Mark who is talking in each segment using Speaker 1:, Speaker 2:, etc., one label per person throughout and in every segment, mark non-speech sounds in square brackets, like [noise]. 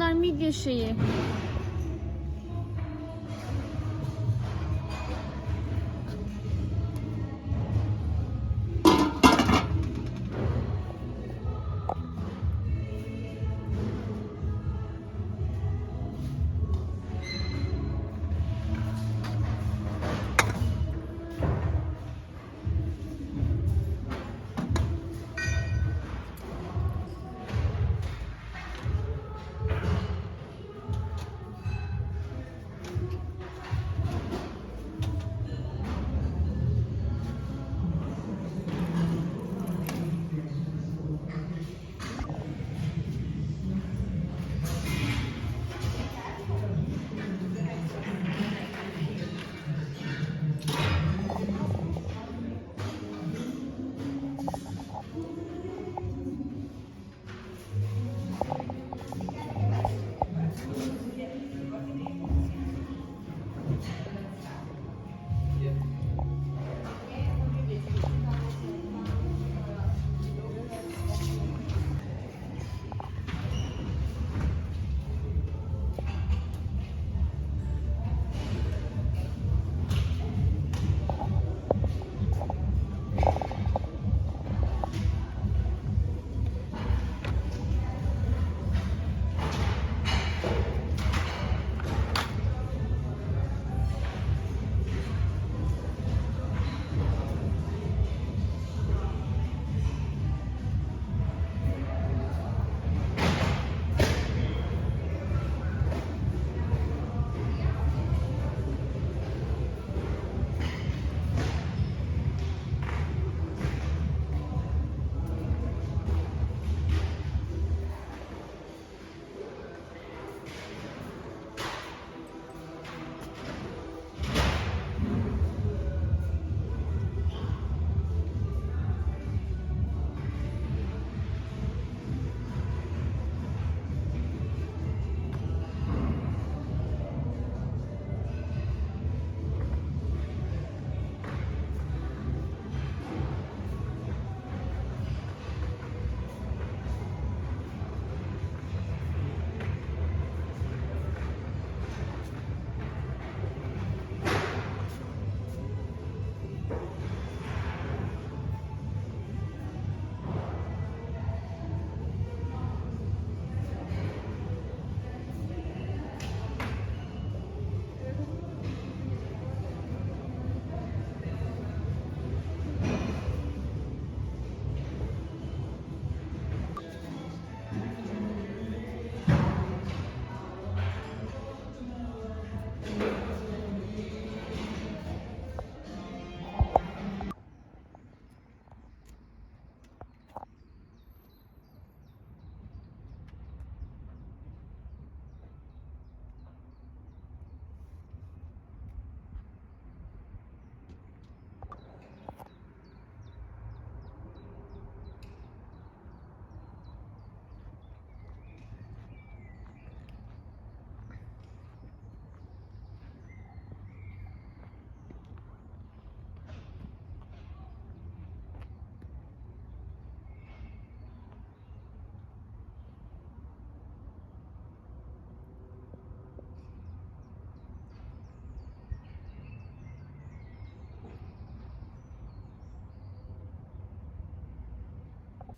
Speaker 1: Bunlar midye şeyi.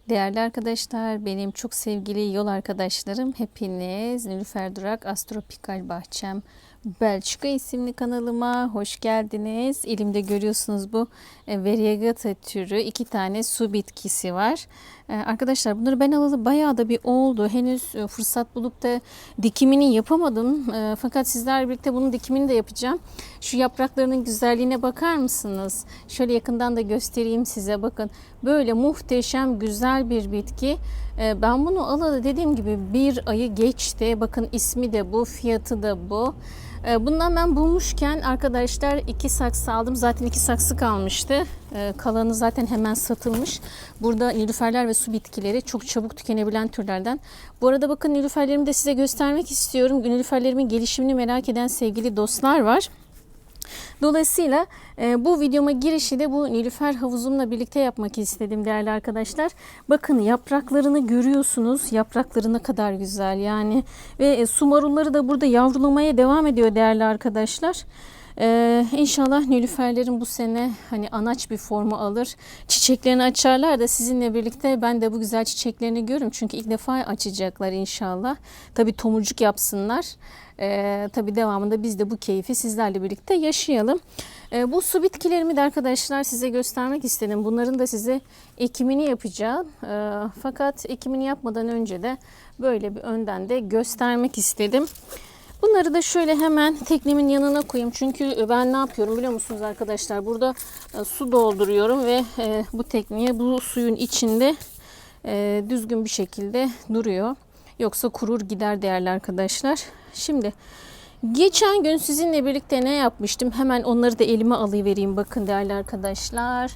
Speaker 1: Değerli arkadaşlar, benim çok sevgili yol arkadaşlarım, hepiniz Nilüfer Durak Astropikal Bahçem Belçika isimli kanalıma hoş geldiniz. Elimde görüyorsunuz bu e, variegata türü iki tane su bitkisi var. E, Arkadaşlar bunları ben alalı bayağı da bir oldu. Henüz e, fırsat bulup da dikimini yapamadım. Fakat sizlerle birlikte bunun dikimini de yapacağım. Şu yapraklarının güzelliğine bakar mısınız? Şöyle yakından da göstereyim size bakın. Böyle muhteşem güzel bir bitki. Ben bunu alalı dediğim gibi bir ayı geçti. Bakın ismi de bu, fiyatı da bu. E, Bundan ben bulmuşken arkadaşlar iki saksı aldım. Zaten iki saksı kalmıştı. E, Kalanı zaten hemen satılmış. Burada nilüferler ve su bitkileri çok çabuk tükenebilen türlerden. Bu arada bakın nilüferlerimi de size göstermek istiyorum. Nilüferlerimin gelişimini merak eden sevgili dostlar var. Dolayısıyla e, bu videoma girişi de bu Nilüfer havuzumla birlikte yapmak istedim değerli arkadaşlar. Bakın yapraklarını görüyorsunuz. Yaprakları ne kadar güzel yani. Ve e, su marulları da burada yavrulamaya devam ediyor değerli arkadaşlar. Ee, inşallah nilüferlerin bu sene hani anaç bir formu alır. Çiçeklerini açarlar da sizinle birlikte ben de bu güzel çiçeklerini görürüm. Çünkü ilk defa açacaklar inşallah. Tabii tomurcuk yapsınlar. Ee, tabii devamında biz de bu keyfi sizlerle birlikte yaşayalım. Ee, bu su bitkilerimi de arkadaşlar size göstermek istedim. Bunların da size ekimini yapacağım. Ee, fakat ekimini yapmadan önce de böyle bir önden de göstermek istedim. Bunları da şöyle hemen teknemin yanına koyayım. Çünkü ben ne yapıyorum biliyor musunuz arkadaşlar? Burada e, su dolduruyorum ve e, bu tekneye bu suyun içinde e, düzgün bir şekilde duruyor. Yoksa kurur gider değerli arkadaşlar. Şimdi geçen gün sizinle birlikte ne yapmıştım? Hemen onları da elime alıvereyim. Bakın değerli arkadaşlar.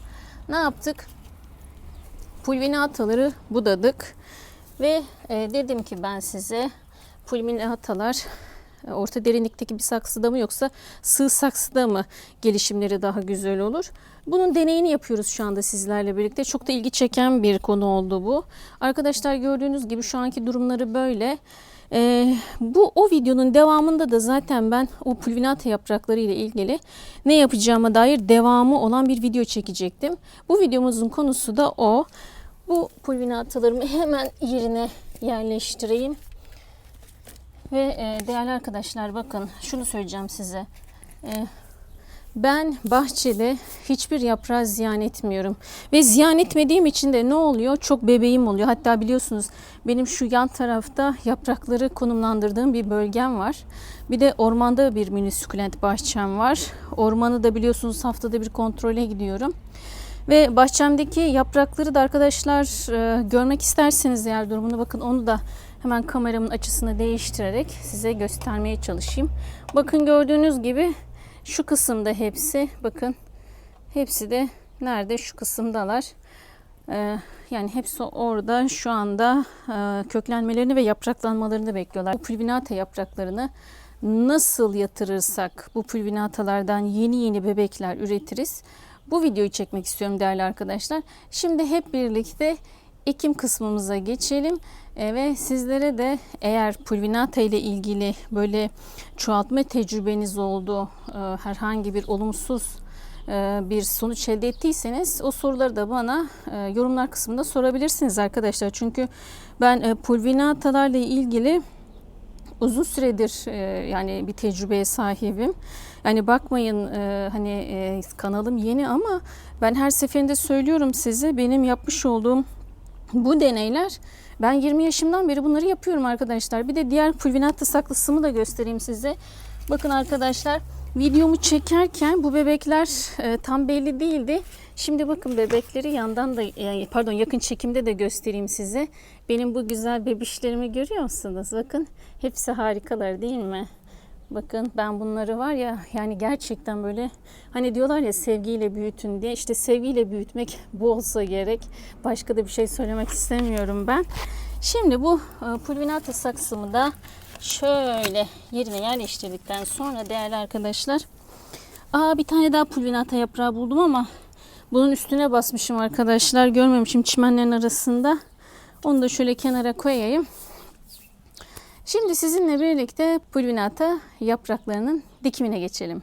Speaker 1: Ne yaptık? Pulvinataları budadık. Ve dedim ki ben size pulvinatalar orta derinlikteki bir saksıda mı yoksa sığ saksıda mı gelişimleri daha güzel olur? Bunun deneyini yapıyoruz şu anda sizlerle birlikte. Çok da ilgi çeken bir konu oldu bu. Arkadaşlar gördüğünüz gibi şu anki durumları böyle. Ee, bu o videonun devamında da zaten ben o pulvinata yaprakları ile ilgili ne yapacağıma dair devamı olan bir video çekecektim. Bu videomuzun konusu da o. Bu pulvinatalarımı hemen yerine yerleştireyim. Ve e, değerli arkadaşlar bakın şunu söyleyeceğim size. E, ben bahçede hiçbir yaprağı ziyan etmiyorum. Ve ziyan etmediğim için de ne oluyor? Çok bebeğim oluyor. Hatta biliyorsunuz benim şu yan tarafta yaprakları konumlandırdığım bir bölgem var. Bir de ormanda bir mini sukulent bahçem var. Ormanı da biliyorsunuz haftada bir kontrole gidiyorum. Ve bahçemdeki yaprakları da arkadaşlar e, görmek isterseniz eğer durumunu bakın onu da Hemen kameramın açısını değiştirerek size göstermeye çalışayım. Bakın gördüğünüz gibi şu kısımda hepsi bakın hepsi de nerede şu kısımdalar. Ee, yani hepsi orada şu anda e, köklenmelerini ve yapraklanmalarını bekliyorlar. Bu pulvinata yapraklarını nasıl yatırırsak bu pulvinatalardan yeni yeni bebekler üretiriz. Bu videoyu çekmek istiyorum değerli arkadaşlar. Şimdi hep birlikte ekim kısmımıza geçelim. E, ve sizlere de eğer pulvinata ile ilgili böyle çoğaltma tecrübeniz oldu, e, herhangi bir olumsuz e, bir sonuç elde ettiyseniz o soruları da bana yorumlar kısmında sorabilirsiniz arkadaşlar. Çünkü ben pulvinatalarla ilgili uzun süredir yani bir tecrübeye sahibim. Yani bakmayın hani kanalım yeni ama ben her seferinde söylüyorum size benim yapmış olduğum bu deneyler ben 20 yaşımdan beri bunları yapıyorum arkadaşlar. Bir de diğer pulvinata saklısımı da göstereyim size. Bakın arkadaşlar videomu çekerken bu bebekler e, tam belli değildi. Şimdi bakın bebekleri yandan da yani pardon yakın çekimde de göstereyim size. Benim bu güzel bebişlerimi görüyor musunuz? Bakın hepsi harikalar değil mi? Bakın ben bunları var ya yani gerçekten böyle hani diyorlar ya sevgiyle büyütün diye işte sevgiyle büyütmek bu olsa gerek. Başka da bir şey söylemek istemiyorum ben. Şimdi bu e, pulvinata saksımı da şöyle yerine yerleştirdikten sonra değerli arkadaşlar Aa bir tane daha pulvinata yaprağı buldum ama bunun üstüne basmışım arkadaşlar. Görmemişim çimenlerin arasında. Onu da şöyle kenara koyayım. Şimdi sizinle birlikte pulvinata yapraklarının dikimine geçelim.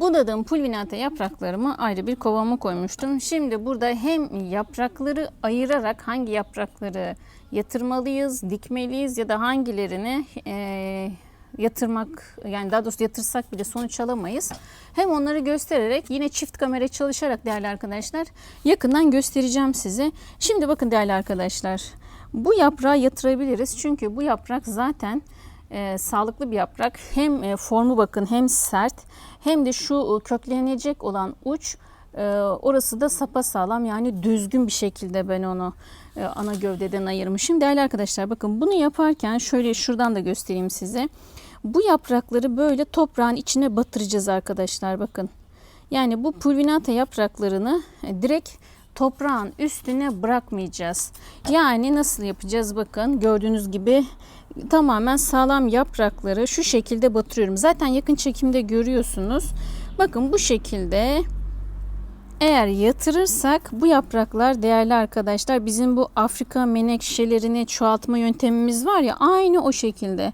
Speaker 1: Budadığım pulvinata yapraklarımı ayrı bir kovama koymuştum. Şimdi burada hem yaprakları ayırarak hangi yaprakları yatırmalıyız, dikmeliyiz ya da hangilerini e, yatırmak yani daha doğrusu yatırsak bile sonuç alamayız. Hem onları göstererek yine çift kamera çalışarak değerli arkadaşlar yakından göstereceğim size. Şimdi bakın değerli arkadaşlar bu yaprağı yatırabiliriz. Çünkü bu yaprak zaten e, sağlıklı bir yaprak. Hem e, formu bakın hem sert hem de şu köklenecek olan uç e, orası da sapa sağlam yani düzgün bir şekilde ben onu e, ana gövdeden ayırmışım. Değerli arkadaşlar bakın bunu yaparken şöyle şuradan da göstereyim size. Bu yaprakları böyle toprağın içine batıracağız arkadaşlar bakın. Yani bu pulvinata yapraklarını e, direkt toprağın üstüne bırakmayacağız. Yani nasıl yapacağız bakın gördüğünüz gibi tamamen sağlam yaprakları şu şekilde batırıyorum. Zaten yakın çekimde görüyorsunuz. Bakın bu şekilde eğer yatırırsak bu yapraklar değerli arkadaşlar bizim bu Afrika menekşelerini çoğaltma yöntemimiz var ya aynı o şekilde.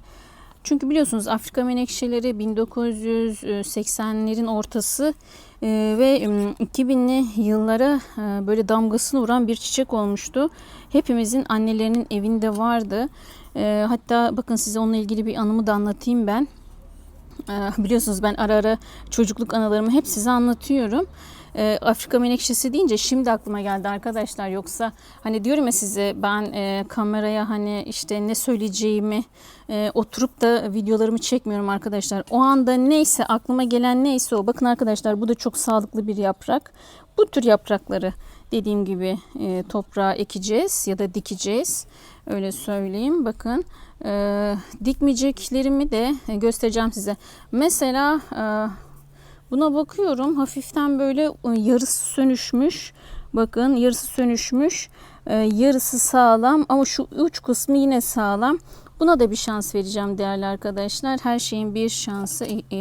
Speaker 1: Çünkü biliyorsunuz Afrika menekşeleri 1980'lerin ortası e, ve 2000'li yıllara e, böyle damgasını vuran bir çiçek olmuştu. Hepimizin annelerinin evinde vardı. E, hatta bakın size onunla ilgili bir anımı da anlatayım ben. Biliyorsunuz ben ara ara çocukluk anılarımı hep size anlatıyorum e, Afrika menekşesi deyince şimdi aklıma geldi arkadaşlar. Yoksa hani diyorum ya size ben e, kameraya hani işte ne söyleyeceğimi e, oturup da videolarımı çekmiyorum arkadaşlar. O anda neyse aklıma gelen neyse o. Bakın arkadaşlar bu da çok sağlıklı bir yaprak. Bu tür yaprakları dediğim gibi e, toprağa ekeceğiz ya da dikeceğiz. Öyle söyleyeyim. Bakın e, dikmeyeceklerimi de göstereceğim size. Mesela e, Buna bakıyorum hafiften böyle e, yarısı sönüşmüş. Bakın yarısı sönüşmüş. E, yarısı sağlam ama şu uç kısmı yine sağlam. Buna da bir şans vereceğim değerli arkadaşlar. Her şeyin bir şansı, e,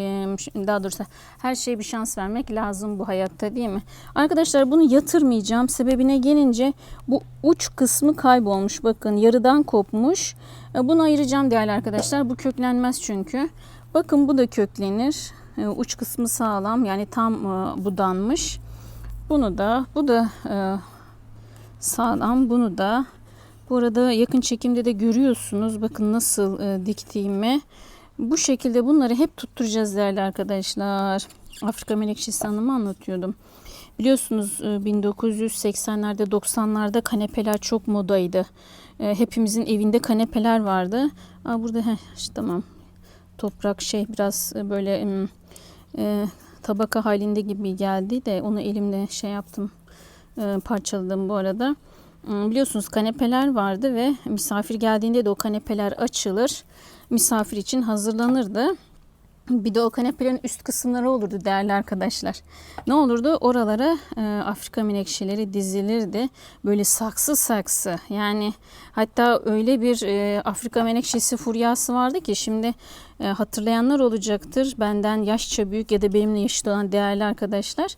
Speaker 1: daha doğrusu her şeye bir şans vermek lazım bu hayatta değil mi? Arkadaşlar bunu yatırmayacağım. Sebebine gelince bu uç kısmı kaybolmuş. Bakın yarıdan kopmuş. Bunu ayıracağım değerli arkadaşlar. Bu köklenmez çünkü. Bakın bu da köklenir. E, uç kısmı sağlam yani tam e, budanmış. Bunu da bu da e, sağlam. Bunu da bu arada yakın çekimde de görüyorsunuz. Bakın nasıl diktiğimi. Bu şekilde bunları hep tutturacağız değerli arkadaşlar. Afrika Menekşesi Hanım'ı anlatıyordum. Biliyorsunuz 1980'lerde 90'larda kanepeler çok modaydı. Hepimizin evinde kanepeler vardı. Aa, burada heh, işte, tamam toprak şey biraz böyle e, tabaka halinde gibi geldi de onu elimle şey yaptım e, parçaladım bu arada. E, biliyorsunuz kanepeler vardı ve misafir geldiğinde de o kanepeler açılır. Misafir için hazırlanırdı. Bir de o kanepelerin üst kısımları olurdu değerli arkadaşlar. Ne olurdu? Oralara e, Afrika menekşeleri dizilirdi. Böyle saksı saksı. Yani hatta öyle bir e, Afrika menekşesi furyası vardı ki şimdi e, hatırlayanlar olacaktır. Benden yaşça büyük ya da benimle yaşlı olan değerli arkadaşlar.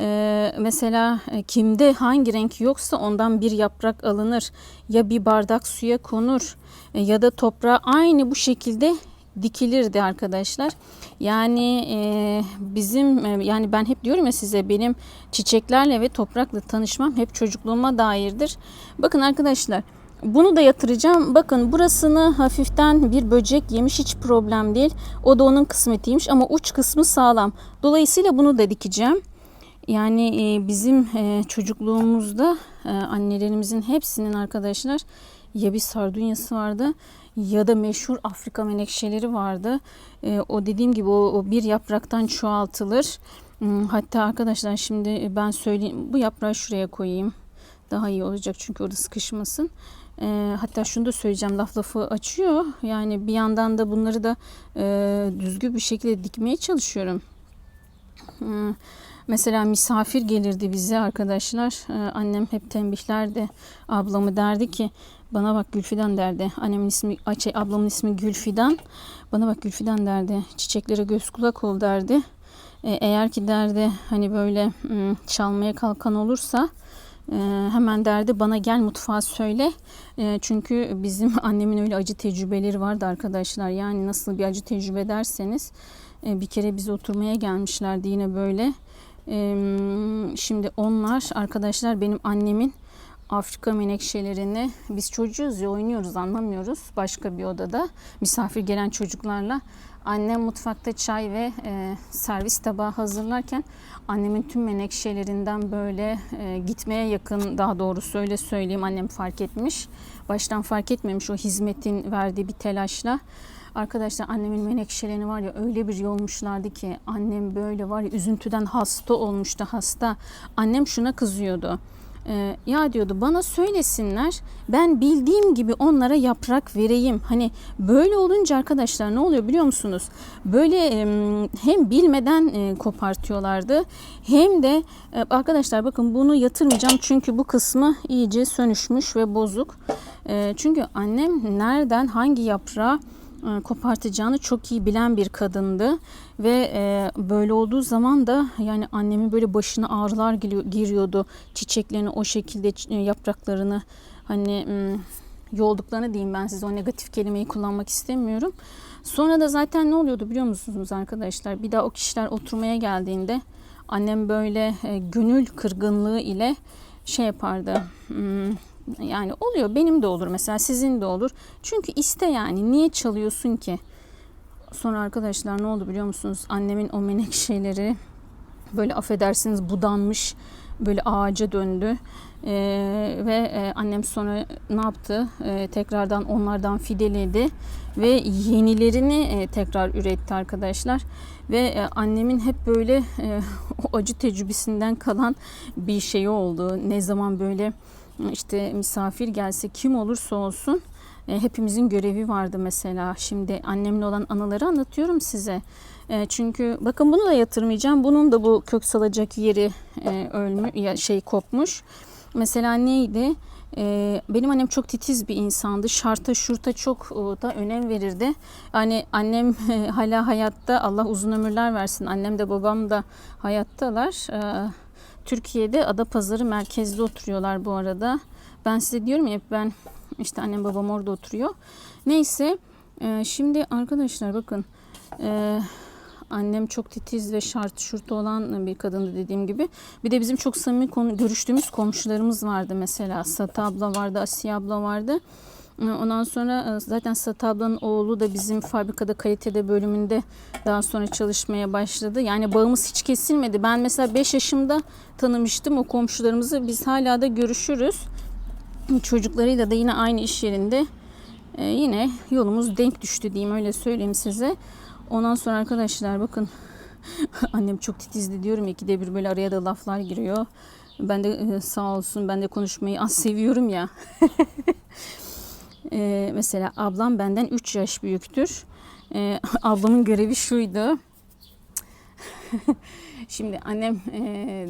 Speaker 1: E, mesela e, kimde hangi renk yoksa ondan bir yaprak alınır. Ya bir bardak suya konur e, ya da toprağa aynı bu şekilde dikilirdi arkadaşlar. Yani e, bizim e, yani ben hep diyorum ya size benim çiçeklerle ve toprakla tanışmam hep çocukluğuma dairdir. Bakın arkadaşlar bunu da yatıracağım. Bakın burasını hafiften bir böcek yemiş hiç problem değil. O da onun kısmetiymiş ama uç kısmı sağlam. Dolayısıyla bunu da dikeceğim. Yani e, bizim e, çocukluğumuzda e, annelerimizin hepsinin arkadaşlar ya bir sardunyası vardı ya da meşhur Afrika menekşeleri vardı. E, o dediğim gibi o, o bir yapraktan çoğaltılır. Hmm, hatta arkadaşlar şimdi ben söyleyeyim bu yaprağı şuraya koyayım. Daha iyi olacak çünkü orada sıkışmasın. E, hatta şunu da söyleyeceğim laf lafı açıyor. Yani bir yandan da bunları da e, düzgün bir şekilde dikmeye çalışıyorum. E, mesela misafir gelirdi bize arkadaşlar. E, annem hep tembihlerdi. Ablamı derdi ki bana bak Gülfidan derdi. Annemin ismi, şey, ablamın ismi Gülfidan. Bana bak Gülfidan derdi. Çiçeklere göz kulak ol derdi. E, eğer ki derdi hani böyle çalmaya kalkan olursa e, hemen derdi bana gel mutfağa söyle. E, çünkü bizim [laughs] annemin öyle acı tecrübeleri vardı arkadaşlar. Yani nasıl bir acı tecrübe derseniz bir kere bize oturmaya gelmişlerdi yine böyle. Şimdi onlar arkadaşlar benim annemin Afrika menekşelerini biz çocuğuz ya oynuyoruz anlamıyoruz. başka bir odada misafir gelen çocuklarla annem mutfakta çay ve e, servis tabağı hazırlarken annemin tüm menekşelerinden böyle e, gitmeye yakın daha doğrusu öyle söyleyeyim annem fark etmiş. Baştan fark etmemiş o hizmetin verdiği bir telaşla. Arkadaşlar annemin menekşelerini var ya öyle bir yolmuşlardı ki annem böyle var ya üzüntüden hasta olmuştu hasta. Annem şuna kızıyordu Ee, ya diyordu bana söylesinler ben bildiğim gibi onlara yaprak vereyim. Hani böyle olunca arkadaşlar ne oluyor biliyor musunuz? Böyle em, hem bilmeden e, kopartıyorlardı hem de e, arkadaşlar bakın bunu yatırmayacağım çünkü bu kısmı iyice sönüşmüş ve bozuk. E, çünkü annem nereden hangi yaprağı kopartacağını çok iyi bilen bir kadındı ve e, böyle olduğu zaman da yani annemin böyle başına ağrılar giriyor- giriyordu çiçeklerini o şekilde e, yapraklarını hani yolduklarını diyeyim ben size o negatif kelimeyi kullanmak istemiyorum. Sonra da zaten ne oluyordu biliyor musunuz arkadaşlar? Bir daha o kişiler oturmaya geldiğinde annem böyle e, gönül kırgınlığı ile şey yapardı. Yani oluyor benim de olur mesela sizin de olur. Çünkü iste yani niye çalıyorsun ki? Sonra arkadaşlar ne oldu biliyor musunuz? Annemin o menekşeleri [laughs] böyle affedersiniz budanmış böyle ağaca döndü. Ee, ve e, annem sonra ne yaptı? Ee, tekrardan onlardan fideledi ve yenilerini e, tekrar üretti arkadaşlar. Ve e, annemin hep böyle e, [laughs] o acı tecrübesinden kalan bir şey oldu. Ne zaman böyle işte misafir gelse kim olursa olsun e, hepimizin görevi vardı mesela. Şimdi annemle olan anıları anlatıyorum size. E, çünkü bakın bunu da yatırmayacağım. Bunun da bu kök salacak yeri e, ölmü ya şey kopmuş. Mesela neydi? E, benim annem çok titiz bir insandı. Şarta şurta çok e, da önem verirdi. Hani annem [laughs] e, hala hayatta. Allah uzun ömürler versin. Annem de babam da hayattalar. E, Türkiye'de Adapazarı merkezde oturuyorlar bu arada. Ben size diyorum ya ben işte annem babam orada oturuyor. Neyse e, şimdi arkadaşlar bakın e, annem çok titiz ve şart şurt olan bir kadındı dediğim gibi. Bir de bizim çok samimi konu, görüştüğümüz komşularımız vardı mesela. Sata abla vardı, Asiye abla vardı. E, Ondan sonra e, zaten Sata ablanın oğlu da bizim fabrikada kalitede bölümünde daha sonra çalışmaya başladı. Yani bağımız hiç kesilmedi. Ben mesela 5 yaşımda tanımıştım o komşularımızı. Biz hala da görüşürüz. Çocuklarıyla da yine aynı iş yerinde e, yine yolumuz denk düştü diyeyim öyle söyleyeyim size. Ondan sonra arkadaşlar bakın [laughs] annem çok titizdi diyorum ikide bir böyle araya da laflar giriyor. Ben de e, sağ olsun ben de konuşmayı az seviyorum ya. [laughs] E, mesela ablam benden 3 yaş büyüktür. E, [laughs] ablamın görevi şuydu. [laughs] Şimdi annem e,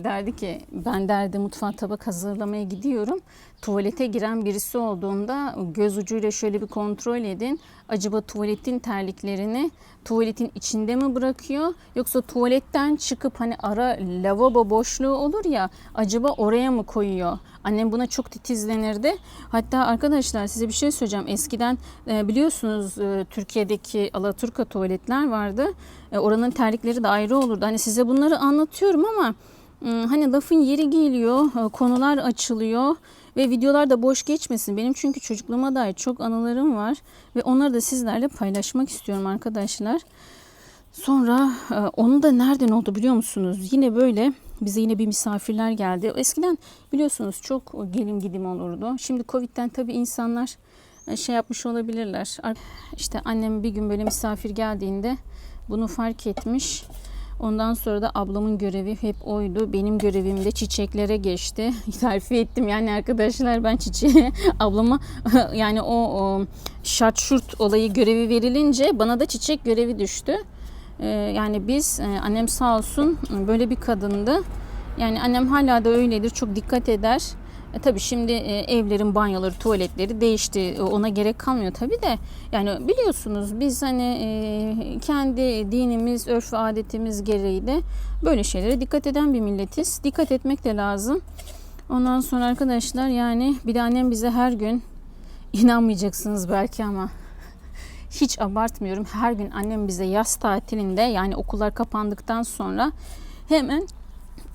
Speaker 1: derdi ki ben derdi mutfağa tabak hazırlamaya gidiyorum. Tuvalete giren birisi olduğunda göz ucuyla şöyle bir kontrol edin. Acaba tuvaletin terliklerini tuvaletin içinde mi bırakıyor yoksa tuvaletten çıkıp hani ara lavabo boşluğu olur ya acaba oraya mı koyuyor? Annem buna çok titizlenirdi. Hatta arkadaşlar size bir şey söyleyeceğim. Eskiden e, biliyorsunuz e, Türkiye'deki Alaturka tuvaletler vardı. E, oranın terlikleri de ayrı olurdu. Hani size bunları anlatıyorum ama ım, hani lafın yeri geliyor, konular açılıyor ve videolar da boş geçmesin. Benim çünkü çocukluğuma dair çok anılarım var ve onları da sizlerle paylaşmak istiyorum arkadaşlar. Sonra e, onun da nereden oldu biliyor musunuz? Yine böyle bize yine bir misafirler geldi. Eskiden biliyorsunuz çok gelin gidim olurdu. Şimdi Covid'den tabii insanlar e, şey yapmış olabilirler. İşte annem bir gün böyle misafir geldiğinde bunu fark etmiş. Ondan sonra da ablamın görevi hep oydu. Benim görevim de çiçeklere geçti. [laughs] Terfi ettim yani arkadaşlar ben çiçeğe [laughs] ablama [laughs] yani o, o şart şurt olayı görevi verilince bana da çiçek görevi düştü. Ee, yani biz e, annem sağ olsun böyle bir kadındı. Yani annem hala da öyledir. Çok dikkat eder. E, tabii şimdi e, evlerin banyoları, tuvaletleri değişti. E, Ona gerek kalmıyor tabii de. Yani biliyorsunuz biz hani e, kendi dinimiz, örf ve adetimiz gereği de böyle şeylere dikkat eden bir milletiz. Dikkat etmek de lazım. Ondan sonra arkadaşlar yani bir de annem bize her gün inanmayacaksınız belki ama [laughs] hiç abartmıyorum. Her gün annem bize yaz tatilinde yani okullar kapandıktan sonra hemen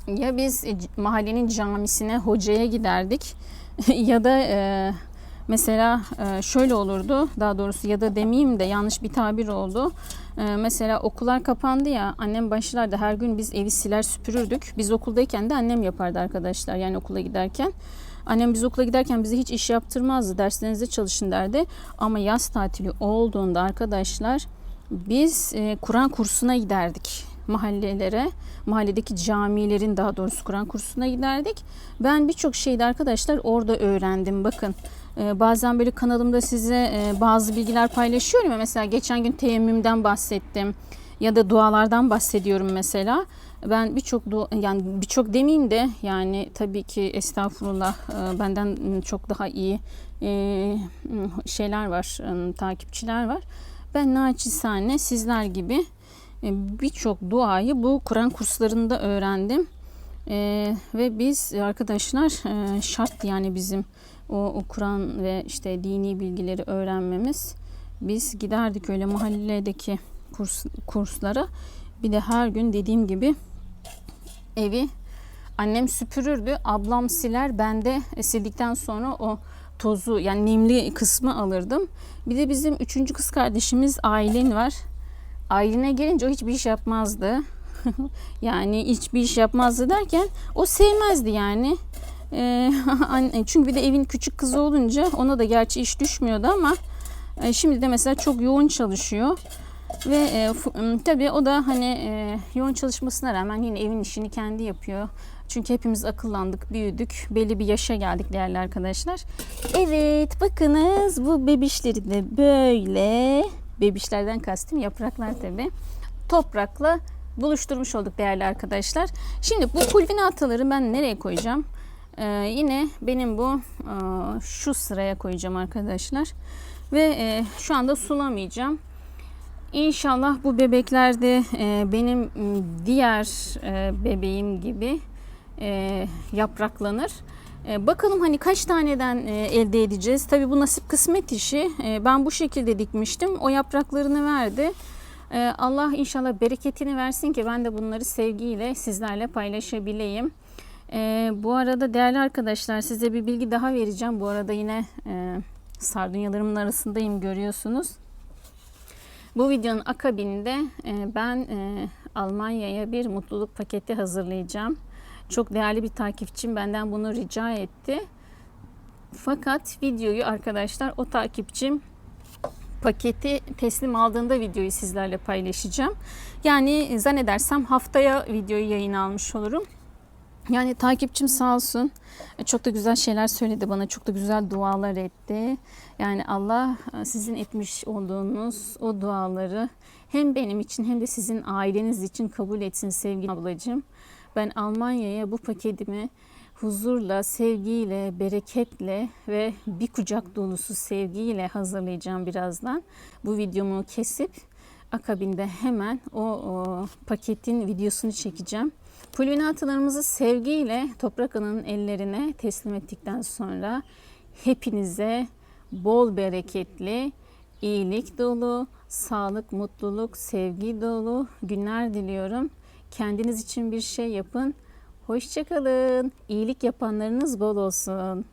Speaker 1: ya biz mahallenin camisine hocaya giderdik [laughs] ya da e, mesela e, şöyle olurdu daha doğrusu ya da demeyeyim de yanlış bir tabir oldu. E, mesela okullar kapandı ya annem başlardı her gün biz evi siler süpürürdük. Biz okuldayken de annem yapardı arkadaşlar yani okula giderken. Annem biz okula giderken bize hiç iş yaptırmazdı. Derslerinizde çalışın derdi. Ama yaz tatili olduğunda arkadaşlar biz e, Kur'an kursuna giderdik. Mahallelere, mahalledeki camilerin daha doğrusu Kur'an kursuna giderdik. Ben birçok şeyde arkadaşlar orada öğrendim. Bakın e, bazen böyle kanalımda size e, bazı bilgiler paylaşıyorum. Mesela geçen gün teyemmümden bahsettim ya da dualardan bahsediyorum mesela. Ben birçok dua- yani birçok demeyeyim de yani tabii ki estağfurullah e, benden çok daha iyi şeyler var, takipçiler var. Ben naçizane sizler gibi birçok duayı bu Kur'an kurslarında öğrendim. E, ve biz arkadaşlar e, şart yani bizim o, o Kur'an ve işte dini bilgileri öğrenmemiz. Biz giderdik öyle mahalledeki kurs, kurslara. Bir de her gün dediğim gibi evi annem süpürürdü. Ablam siler. Ben de sildikten sonra o tozu yani nemli kısmı alırdım. Bir de bizim üçüncü kız kardeşimiz Aylin var. Aylin'e gelince o hiçbir iş yapmazdı. [laughs] yani hiçbir iş yapmazdı derken o sevmezdi yani. Ee, [laughs] çünkü bir de evin küçük kızı olunca ona da gerçi iş düşmüyordu ama e, şimdi de mesela çok yoğun çalışıyor. Ve e, tabii o da hani e, yoğun çalışmasına rağmen yine evin işini kendi yapıyor. Çünkü hepimiz akıllandık, büyüdük. Belli bir yaşa geldik değerli arkadaşlar. Evet bakınız bu bebişleri de böyle bebişlerden kastım yapraklar tabii. Toprakla buluşturmuş olduk değerli arkadaşlar. Şimdi bu pulvinataları ben nereye koyacağım? Ee, yine benim bu e, şu sıraya koyacağım arkadaşlar. Ve e, şu anda sulamayacağım. İnşallah bu bebekler de e, benim diğer e, bebeğim gibi e, yapraklanır. E, bakalım hani kaç taneden e, elde edeceğiz. Tabii bu nasip kısmet işi. E, ben bu şekilde dikmiştim. O yapraklarını verdi. E, Allah inşallah bereketini versin ki ben de bunları sevgiyle sizlerle paylaşabileyim. E, bu arada değerli arkadaşlar size bir bilgi daha vereceğim. Bu arada yine e, sardunyalarımın arasındayım görüyorsunuz. Bu videonun akabinde e, ben e, Almanya'ya bir mutluluk paketi hazırlayacağım. Çok değerli bir takipçim benden bunu rica etti. Fakat videoyu arkadaşlar o takipçim paketi teslim aldığında videoyu sizlerle paylaşacağım. Yani zannedersem haftaya videoyu yayına almış olurum. Yani takipçim sağ olsun e, çok da güzel şeyler söyledi bana. Çok da güzel dualar etti. Yani Allah e, sizin etmiş olduğunuz o duaları hem benim için hem de sizin aileniz için kabul etsin sevgili ablacığım. Ben Almanya'ya bu paketimi huzurla, sevgiyle, bereketle ve bir kucak dolusu sevgiyle hazırlayacağım birazdan. Bu videomu kesip akabinde hemen o, o paketin videosunu çekeceğim. Pulvinatalarımızı sevgiyle Toprak Ana'nın ellerine teslim ettikten sonra hepinize bol bereketli, iyilik dolu, sağlık, mutluluk, sevgi dolu günler diliyorum. Kendiniz için bir şey yapın. Hoşçakalın. İyilik yapanlarınız bol olsun.